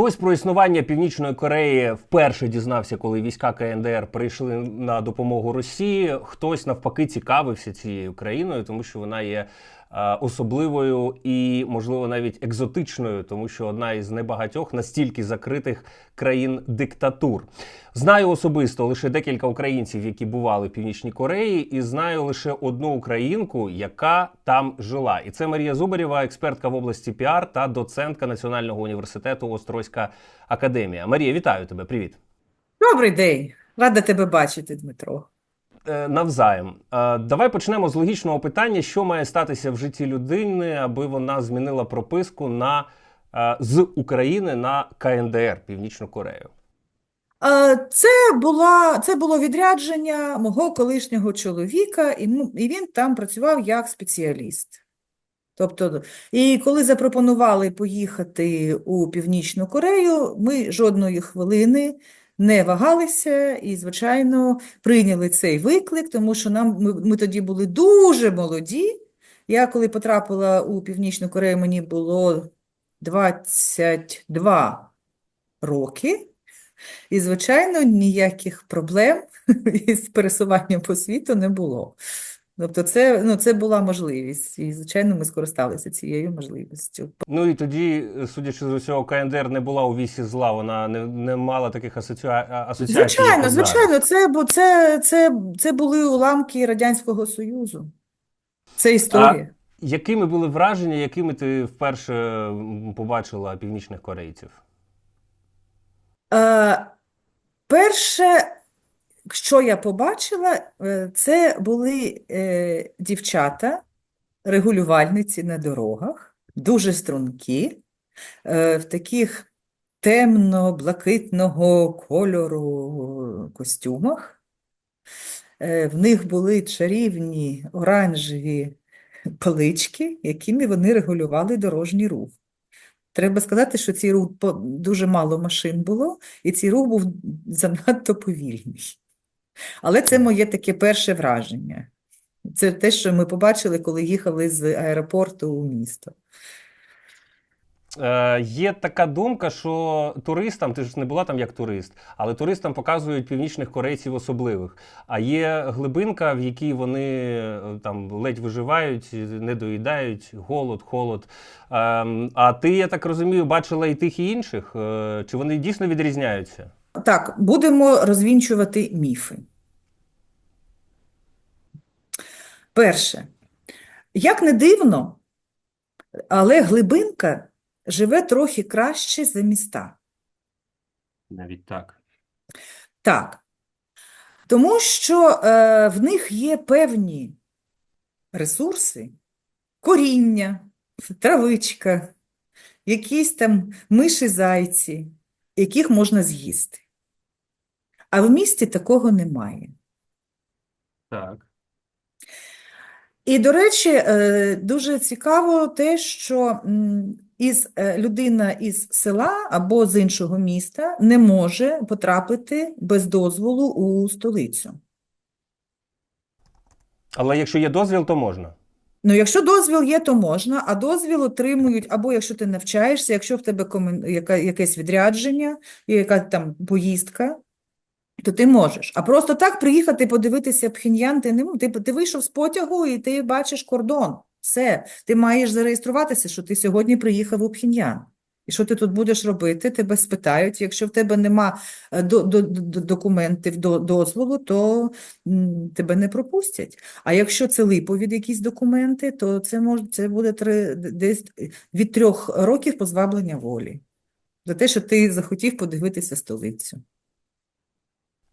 Хтось про існування Північної Кореї вперше дізнався, коли війська КНДР прийшли на допомогу Росії. Хтось навпаки цікавився цією країною, тому що вона є особливою і, можливо, навіть екзотичною, тому що одна із небагатьох настільки закритих країн диктатур. Знаю особисто лише декілька українців, які бували в Північній Кореї, і знаю лише одну українку, яка там жила. І це Марія Зубарєва, експертка в області піар та доцентка Національного університету Острозька академія. Марія, вітаю тебе. Привіт. Добрий день, рада тебе бачити, Дмитро. Е, Навзаєм. Е, Давай почнемо з логічного питання, що має статися в житті людини, аби вона змінила прописку на е, з України на КНДР Північну Корею. Це була, це було відрядження мого колишнього чоловіка, і, і він там працював як спеціаліст. Тобто, і коли запропонували поїхати у Північну Корею, ми жодної хвилини не вагалися і, звичайно, прийняли цей виклик, тому що нам, ми, ми тоді були дуже молоді. Я коли потрапила у Північну Корею, мені було 22 роки. І, звичайно, ніяких проблем із пересуванням по світу не було. Тобто це, ну, це була можливість, і, звичайно, ми скористалися цією можливістю. Ну і тоді, судячи з усього, КНДР не була у вісі зла, вона не, не мала таких асоціа... асоціацій, Звичайно, звичайно, це, бу- це, це, це були уламки Радянського Союзу. Це історія. Якими були враження, якими ти вперше побачила північних корейців? Е, перше, що я побачила, е, це були е, дівчата, регулювальниці на дорогах, дуже стрункі, е, в таких темно-блакитного кольору костюмах. В них були чарівні оранжеві палички, якими вони регулювали дорожній рух. Треба сказати, що цей рух дуже мало машин було, і цей рух був занадто повільний. Але це моє таке перше враження. Це те, що ми побачили, коли їхали з аеропорту у місто. Е, є така думка, що туристам, ти ж не була там як турист, але туристам показують північних корейців особливих. А є глибинка, в якій вони е, там ледь виживають, не доїдають, голод, холод. Ем, а ти, я так розумію, бачила і тих, і інших. Е, чи вони дійсно відрізняються? Так, будемо розвінчувати міфи. Перше, як не дивно, але глибинка живе трохи краще за міста. Навіть так. Так, тому що е, в них є певні ресурси, коріння, травичка, якісь там миші-зайці, яких можна з'їсти. А в місті такого немає. Так. І, до речі, е, дуже цікаво те, що із, е, людина із села або з іншого міста не може потрапити без дозволу у столицю. Але якщо є дозвіл, то можна. Ну, якщо дозвіл є, то можна, а дозвіл отримують або якщо ти навчаєшся, якщо в тебе якесь відрядження, яка там поїздка, то ти можеш. А просто так приїхати подивитися Пхеньян, ти не ти, ти вийшов з потягу і ти бачиш кордон. Все, ти маєш зареєструватися, що ти сьогодні приїхав у Пхеньян. І що ти тут будеш робити? Тебе спитають. Якщо в тебе нема е, до, до, до, документів до дозволу, то м, тебе не пропустять. А якщо це липові якісь документи, то це може це буде три, десь від трьох років позбавлення волі за те, що ти захотів подивитися столицю.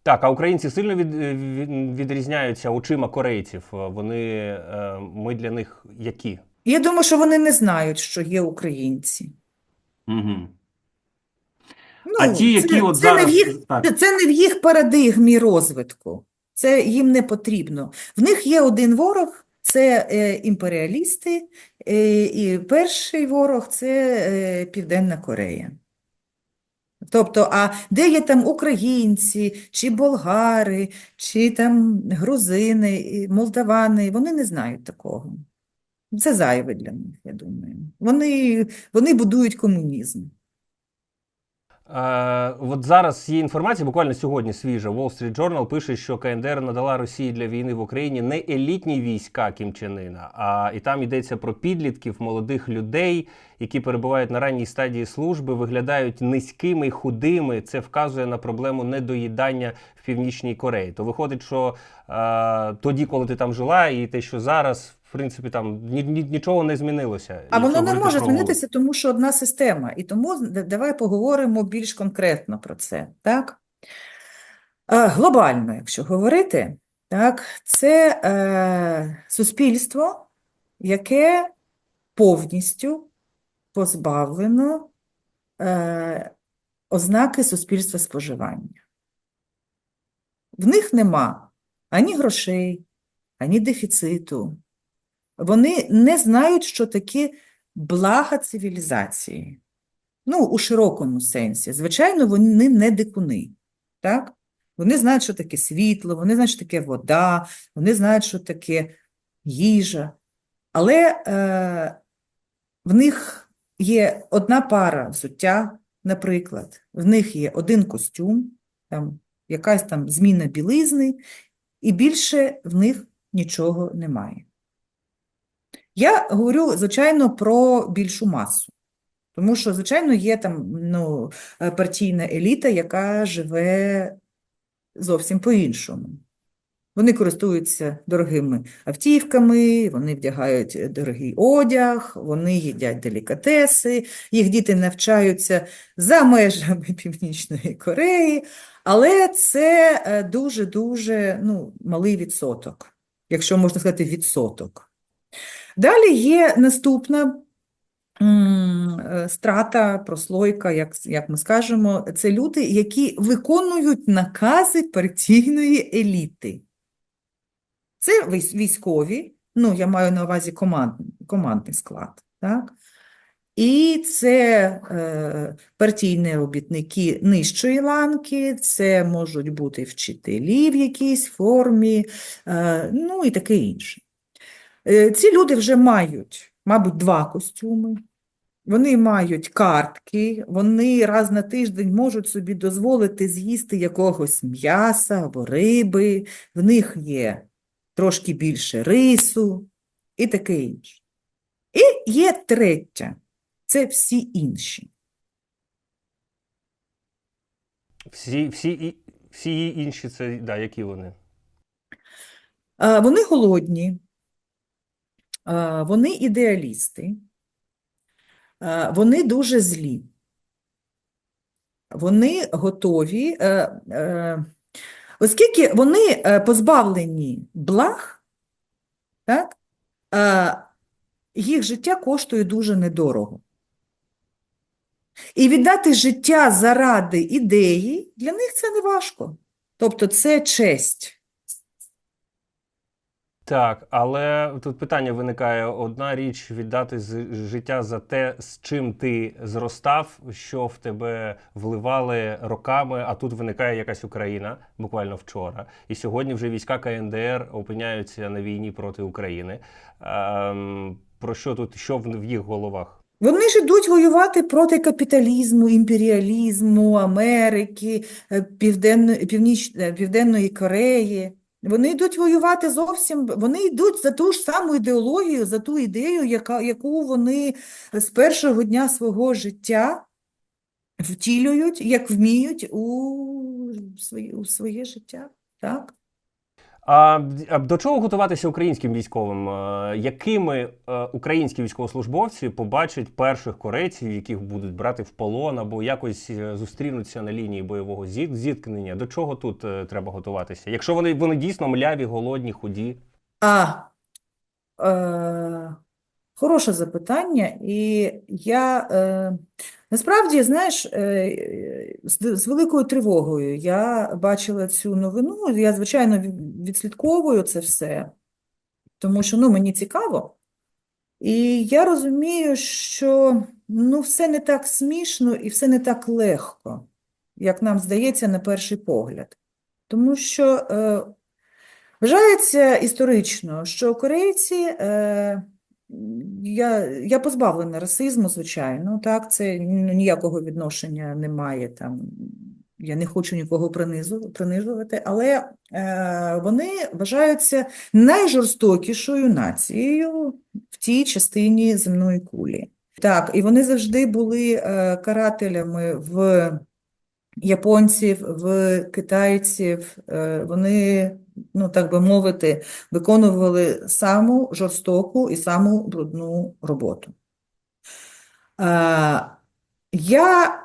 Так, а українці сильно від, від- відрізняються очима корейців. Вони, е, ми для них які? Я думаю, що вони не знають, що є українці. Угу. Ну, ті, які це, от це не в їх, так. це не в їх парадигмі розвитку. Це їм не потрібно. В них є один ворог це е, імперіалісти, е, і перший ворог це е, Південна Корея. Тобто, а де є там українці, чи болгари, чи там грузини, молдавани, вони не знають такого. Це зайве для них, я думаю. Вони, вони будують комунізм. Е, от зараз є інформація, буквально сьогодні свіжа. Wall Street Journal пише, що КНДР надала Росії для війни в Україні не елітні війська Кім Чен Ына, а і там йдеться про підлітків, молодих людей, які перебувають на ранній стадії служби, виглядають низькими, худими. Це вказує на проблему недоїдання в північній Кореї. То виходить, що е, тоді, коли ти там жила, і те, що зараз. Принципі, там ні, ні, нічого не змінилося. А воно не може змінитися, тому що одна система. І тому давай поговоримо більш конкретно про це. Так? Е, Глобально, якщо говорити, так, це е, суспільство, яке повністю позбавлено е, ознаки суспільства споживання. В них нема ані грошей, ані дефіциту. Вони не знають, що таке блага цивілізації. Ну, у широкому сенсі. Звичайно, вони не дикуни. Так? Вони знають, що таке світло, вони знають, що таке вода, вони знають, що таке їжа. Але е, в них є одна пара взуття, наприклад, в них є один костюм, там, якась там зміна білизни, і більше в них нічого немає. Я говорю, звичайно, про більшу масу. Тому що, звичайно, є там ну, е, партійна еліта, яка живе зовсім по-іншому. Вони користуються дорогими автівками, вони вдягають дорогий одяг, вони їдять делікатеси, їх діти навчаються за межами Північної Кореї, але це е, дуже-дуже ну, малий відсоток, якщо можна сказати відсоток. Далі є наступна е, страта, прослойка, як, як ми скажемо, це люди, які виконують накази партійної еліти. Це військові, ну, я маю на увазі команд, командний склад, так? І це е, партійні робітники нижчої ланки, це можуть бути вчителі в якійсь формі, е, ну і таке інше. Е, Ці люди вже мають, мабуть, два костюми. Вони мають картки, вони раз на тиждень можуть собі дозволити з'їсти якогось м'яса або риби, в них є трошки більше рису і таке інше. І є третя це всі інші. Всі, всі, всі інші це да, які вони? Вони голодні, вони ідеалісти, вони дуже злі. Вони готові, е, е, оскільки вони е, позбавлені благ, так, е, їх життя коштує дуже недорого. І віддати життя заради ідеї для них це не важко. Тобто це честь. Так, але тут питання виникає: одна річ віддати з- життя за те, з чим ти зростав, що в тебе вливали роками, а тут виникає якась Україна буквально вчора. І сьогодні вже війська КНДР опиняються на війні проти України. Ем, про що тут, що в, їх головах? Вони ж ідуть воювати проти капіталізму, імперіалізму, Америки, е, Південно, Північ, е, Південної Кореї. Вони йдуть воювати зовсім, вони йдуть за ту ж саму ідеологію, за ту ідею, яка, яку вони з першого дня свого життя втілюють, як вміють у своє, у своє життя. Так? А, до чого готуватися українським військовим? Якими е, українські військовослужбовці побачать перших корейців, яких будуть брати в полон або якось е, зустрінуться на лінії бойового зіткнення? До чого тут е, треба готуватися? Якщо вони, вони дійсно мляві, голодні, худі? А, е, хороше запитання, і я е, насправді, знаєш, е, з, з великою тривогою я бачила цю новину. Я, звичайно, відслідковую це все, тому що ну, мені цікаво. І я розумію, що ну, все не так смішно і все не так легко, як нам здається на перший погляд. Тому що е, Вважається історично, що корейці е, я, я позбавлена расизму, звичайно, так, це ніякого відношення немає там. Я не хочу нікого принижувати, але е, вони вважаються найжорстокішою нацією в тій частині земної кулі. Так, і вони завжди були е, карателями в японців, в китайців. Е, вони, ну так би мовити, виконували саму жорстоку і саму брудну роботу. Я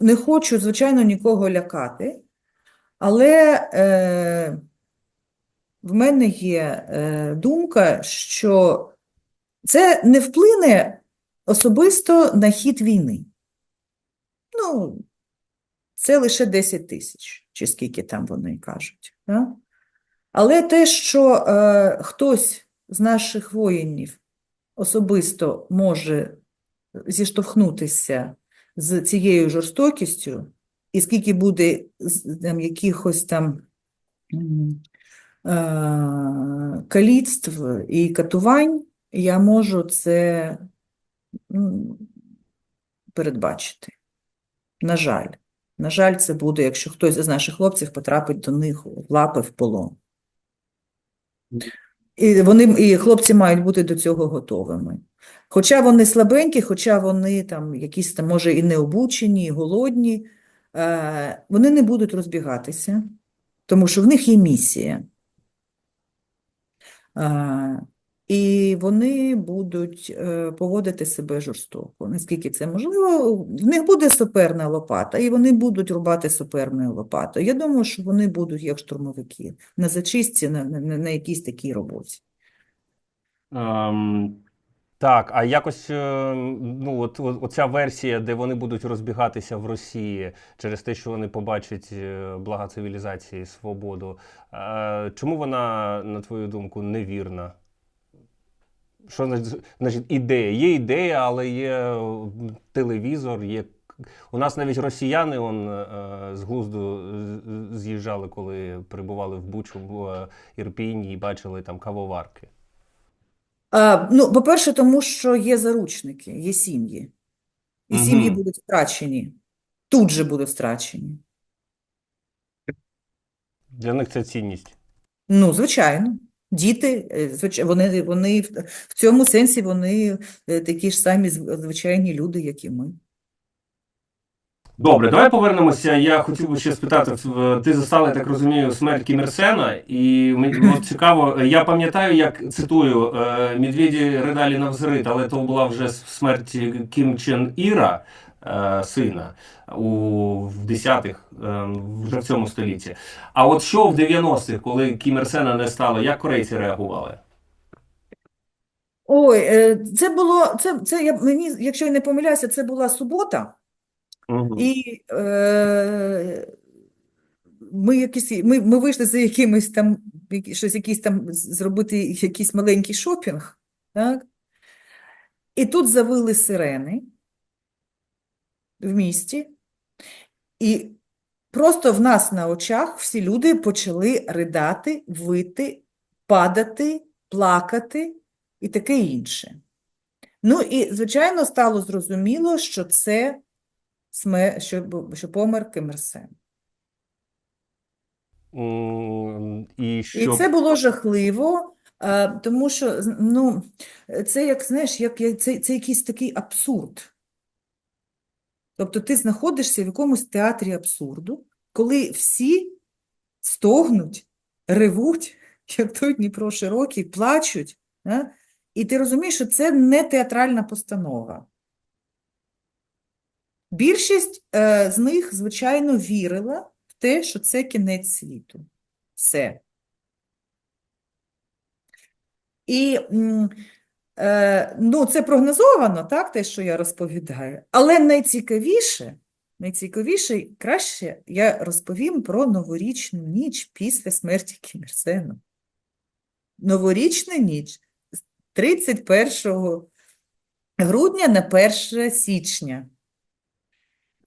не хочу, звичайно, нікого лякати, але е, в мене є е, думка, що це не вплине особисто на хід війни. Ну, це лише 10 тисяч, чи скільки там вони кажуть. Да? Але те, що е, хтось з наших воїнів особисто може зіштовхнутися з цією жорстокістю, і скільки буде там, якихось там е, каліцтв і катувань, я можу це передбачити. На жаль. На жаль, це буде, якщо хтось з наших хлопців потрапить до них в лапи в полон. І вони, і хлопці мають бути до цього готовими. Хоча вони слабенькі, хоча вони там якісь там, може, і не обучені, і голодні, е, вони не будуть розбігатися, тому що в них є місія. І вони будуть е, поводити себе жорстоко, наскільки це можливо. В них буде суперна лопата, і вони будуть рубати суперною лопатою. Я думаю, що вони будуть як штурмовики на зачистці, на, на, на якійсь такій роботі. Ем, так, а якось е, ну, от, оця версія, де вони будуть розбігатися в Росії через те, що вони побачать е, блага цивілізації, свободу. Чому вона, на твою думку, невірна? Що значить, ідея? Є ідея, але є е, телевізор, є. У нас навіть росіяни он, е, з глузду з'їжджали, коли прибували в Бучу в е, Ірпінь і бачили там кавоварки. А, ну, по-перше, тому що є заручники, є сім'ї. І сім'ї будуть втрачені. Тут же будуть втрачені. Для них це цінність. Ну, звичайно. Діти, е, вони, вони в цьому сенсі вони е, такі ж самі звичайні люди, як і ми. Добре, давай повернемося. Я хотів би ще спитати, ти застала, так розумію, смерть Кім Ір Сена, і мені от цікаво, я пам'ятаю, як цитую, е, медведі ридалі на взрит, але то була вже смерть Кім Чен Іра, сина, у в 10-х, е, вже в цьому столітті. А от що в 90-х, коли Кім Ір Сена не стало, як корейці реагували? Ой, е, це було, це, це я, мені, якщо я не помиляюся, це була субота, Мгм. і е, ми, якісь, ми, ми вийшли за якимось там, щось якийсь там, зробити якийсь маленький шопінг, так? І тут завили сирени в місті, і просто в нас на очах всі люди почали ридати, вити, падати, плакати і таке інше. Ну і, звичайно, стало зрозуміло, що це сме... що, що помер Ким Ір Сен. М, І І це було жахливо, тому що ну, це як, знаєш, як, як це, це якийсь такий абсурд. Тобто ти знаходишся в якомусь театрі абсурду, коли всі стогнуть, ревуть, як той Дніпро широкий, плачуть? І ти розумієш, що це не театральна постанова. Більшість е, з них, звичайно, вірила в те, що це кінець світу. Все. І е, ну, це прогнозовано, так, те, що я розповідаю. Але найцікавіше, найцікавіше, краще я розповім про новорічну ніч після смерті Кім Ір Сена. Новорічна ніч з 31 грудня на 1 січня.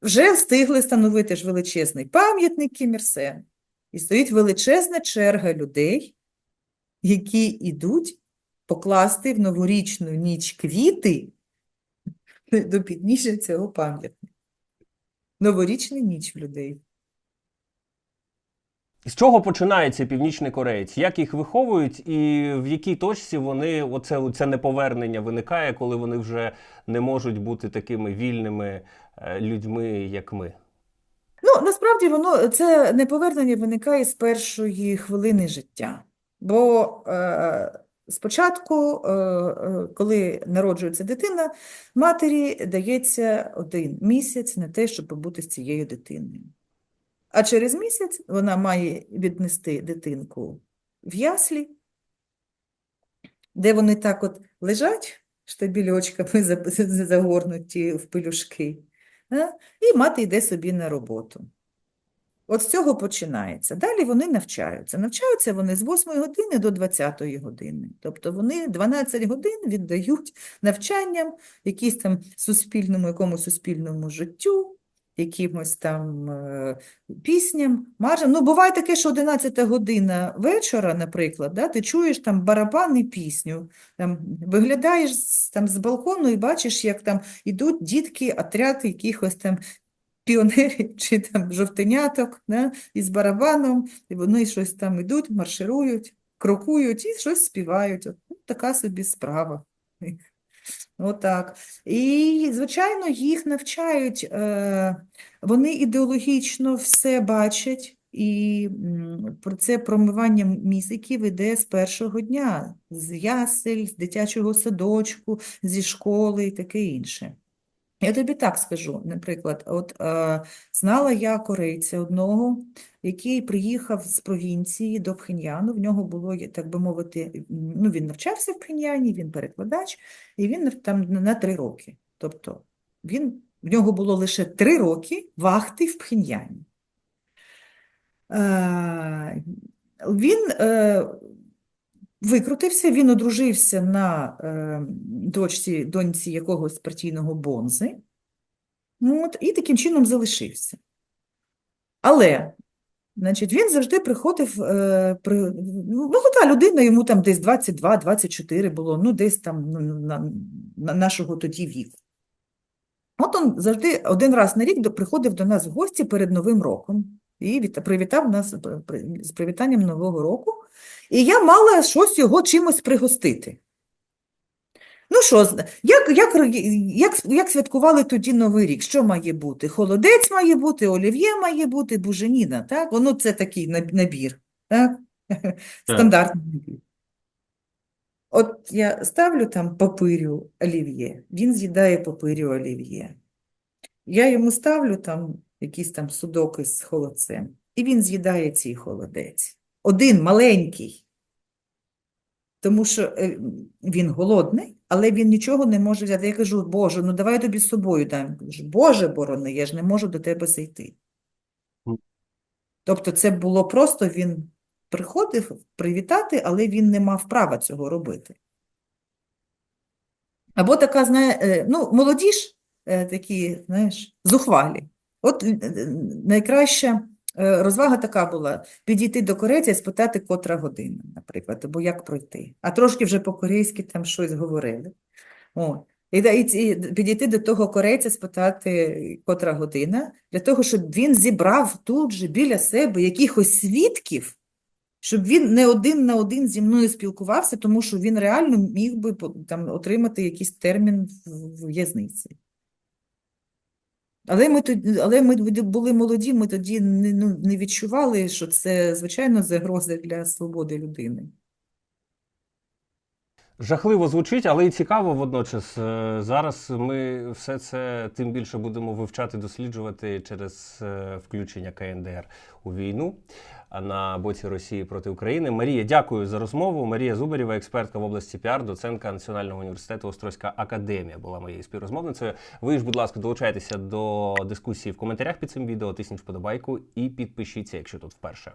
Вже встигли встановити ж величезний пам'ятник Кім Ір Сену. І стоїть величезна черга людей, які йдуть покласти в новорічну ніч квіти до підніжжя цього пам'ятника. Новорічна ніч в людей. З чого починається північний кореєць? Як їх виховують, і в якій точці вони оце це неповернення виникає, коли вони вже не можуть бути такими вільними е, людьми, як ми? Ну, насправді воно це неповернення виникає з першої хвилини життя. Бо е, спочатку, е, е, коли народжується дитина, матері дається один місяць на те, щоб побути з цією дитиною. А через місяць вона має віднести дитинку в яслі, де вони так от лежать штабільочками загорнуті в пелюшки, і мати йде собі на роботу. От з цього починається. Далі вони навчаються. Навчаються вони з 8 години до 20 години. Тобто вони 12 годин віддають навчанням, якійсь там суспільному, якомусь суспільному життю, якимось там е, пісням, маршам. Ну, буває таке, що 11 година вечора, наприклад, да, ти чуєш там барабан і пісню, там, виглядаєш там з балкону і бачиш, як там ідуть дітки, отряд якихось там піонерів чи там жовтеняток да, із барабаном, і вони щось там ідуть, марширують, крокують і щось співають. От, ну, така собі справа. Отак. І, звичайно, їх навчають, е, вони ідеологічно все бачать, і про це промивання мізиків іде з першого дня, з ясель, з дитячого садочку, зі школи і таке інше. Я тобі так скажу, наприклад, от е, знала я корейця одного, який приїхав з провінції до Пхеньяну. В нього було, так би мовити, ну він навчався в Пхеньяні, він перекладач, і він там на три роки. Тобто він, в нього було лише три роки вахти в Пхеньяні. Е, він е, викрутився, він одружився на е, дочці, доньці якогось партійного бонзи, от, і таким чином залишився. Але, значить, він завжди приходив, е, при, ну, молода людина, йому там десь 22-24 було, ну, десь там на, на нашого тоді віку. От він завжди один раз на рік приходив до нас в гості перед Новим роком і віта- привітав нас е, з привітанням Нового року. І я мала щось його чимось пригостити. Ну що, з- як, як, як, як святкували тоді Новий рік? Що має бути? Холодець має бути, олів'є має бути, буженіна, так? Воно це такий набір, так? Стандартний набір. От я ставлю там папирю олів'є, він з'їдає папирю олів'є. Я йому ставлю там якийсь там судок із холодцем, і він з'їдає цей холодець. Один маленький. Тому що е, він голодний, але він нічого не може взяти. Я кажу, Боже, ну давай тобі з собою дам. Боже борони, я ж не можу до тебе зайти. Тобто це було просто, він приходив привітати, але він не мав права цього робити. Або така, знає, е, ну, молоді ж е, такі, знаєш, зухвалі. От е, е, найкраща е, розвага така була підійти до корейця і спитати, котра година, наприклад, або як пройти. А трошки вже по-корейськи там щось говорили. О. І, і, і підійти до того корейця, спитати, котра година, для того, щоб він зібрав тут же біля себе якихось свідків, щоб він не один на один зі мною спілкувався, тому що він реально міг би там отримати якийсь термін в в'язниці. Але ми тоді, але ми були молоді, ми тоді не, ну, не відчували, що це, звичайно, загроза для свободи людини. Жахливо звучить, але і цікаво водночас. Е, Зараз ми все це тим більше будемо вивчати, досліджувати через е, включення КНДР у війну на боці Росії проти України. Марія, дякую за розмову. Марія Зубарєва, експертка в області піар, доцентка Національного університету Острозька академія, була моєю співрозмовницею. Ви ж, будь ласка, долучайтеся до дискусії в коментарях під цим відео, тисніть вподобайку і підпишіться, якщо тут вперше.